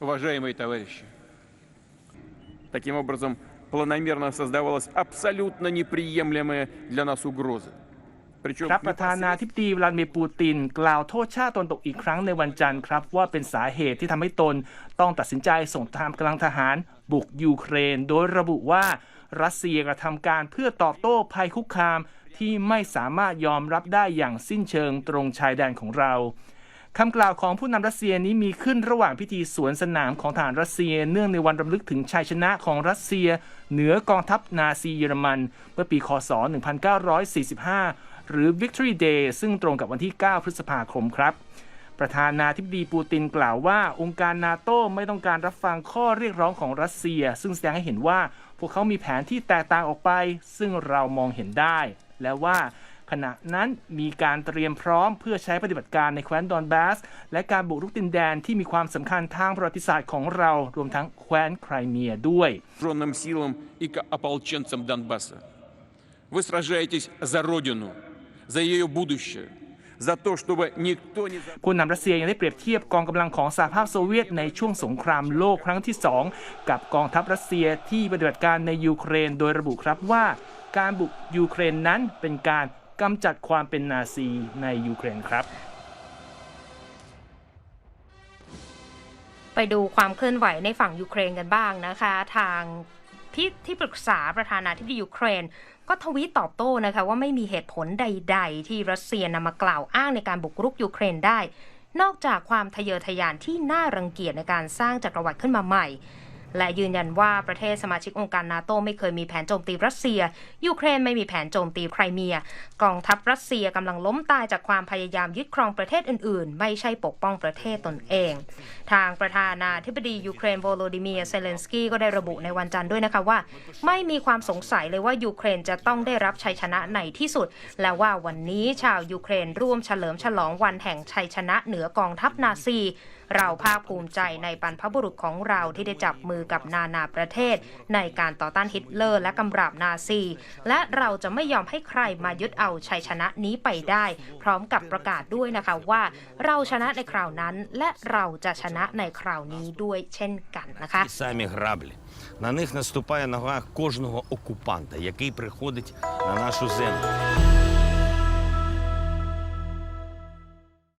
уважаемые товарищи. Таким образом, планомерно создавалась абсолютно неприемлемая для нас угроза. Причем ครับประธานาธิบดีวลาดิเมียร์ปูติน กล่าวโทษชาติตนตกอีกครั้งในวันจันทร์ครับ ว่าเป็นสาเหตุที่ทำให้ตนต้องตัดสินใจส่งทางกำลังทหารบุกยูเครน โดยระบุว่ารัสเซียกระทำการเพื่อตอบโต้ภัยคุกคาม ที่ไม่สามารถยอมรับได้อย่างสิ้นเชิงตรงชายแดนของเรา คำกล่าวของผู้นำรัสเซียนี้มีขึ้นระหว่างพิธีสวนสนามของทหารรัสเซีย เนื่องในวันรำลึกถึงชัยชนะของรัสเซีย เหนือกองทัพนาซีเยอรมัน เมื่อปีคศ 1945 หรือ Victory Day ซึ่งตรงกับวันที่ 9 พฤษภาคมครับประธานาธิบดีปูตินกล่าวว่า องค์การนาโต้ไม่ต้องการรับฟังข้อเรียกร้องของรัสเซีย ซึ่งแสดงให้เห็นว่า พวกเขามีแผนที่แตกต่างออกไป ซึ่งเรามองเห็นได้ และว่า ขณะนั้นมีการเตรียมพร้อมเพื่อใช้ปฏิบัติการในแคว้นดอนบาส และการบุกรุกดินแดนที่มีความสำคัญทางประวัติศาสตร์ของเรา รวมทั้งแคว้นไครเมียด้วยคุณนำรัสเซียยังได้เปรียบเทียบกองกำลังของสหภาพโซเวียตในช่วงสงครามโลกครั้งที่สองกับกองทัพรัสเซียที่ปฏิบัติการในยูเครนโดยระบุครับว่า การบุกยูเครนนั้นเป็นการ กำจัดความเป็นนาซีในยูเครนครับ ไปดูความเคลื่อนไหวในฝั่งยูเครนกันบ้างนะคะ ทางที่ที่ปรึกษาประธานาธิบดียูเครน ก็ทวีตตอบโต้นะคะว่าไม่มีเหตุผลใด ๆ ที่รัสเซียนำมากล่าวอ้างในการบุกรุกยูเครนได้ นอกจากความทะเยอทะยานที่น่ารังเกียจในการสร้างจักรวรรดิขึ้นมาใหม่ และยืนยันว่าประเทศสมาชิกองค์การนาโตไม่เคยมีแผนโจมตีรัสเซีย ยูเครนไม่มีแผนโจมตีไครเมีย กองทัพรัสเซียกำลังล้มตายจากความพยายามยึดครองประเทศอื่นๆ ไม่ใช่ปกป้องประเทศตนเอง ทางประธานาธิบดียูเครนโวโลดิเมียเซเลนสกี้ก็ได้ระบุในวันจันทร์ด้วยนะคะว่า ไม่มีความสงสัยเลยว่ายูเครนจะต้องได้รับชัยชนะในที่สุด และว่าวันนี้ชาวยูเครนร่วมเฉลิมฉลองวันแห่งชัยชนะเหนือกองทัพนาซี เราภาคภูมิใจในบรรพบุรุษของเราที่ได้จับมือกับนานาประเทศ ในการต่อต้านฮิตเลอร์ และกำราบนาซี และเราจะไม่ยอมให้ใครมายึดเอาชัยชนะนี้ไปได้ พร้อมกับประกาศด้วยนะคะว่า เราชนะในคราวนั้น และเราจะชนะในคราวนี้ด้วยเช่นกันนะคะ Ті самі граблі. На них наступає нога кожного окупанта, який приходить на нашу землю.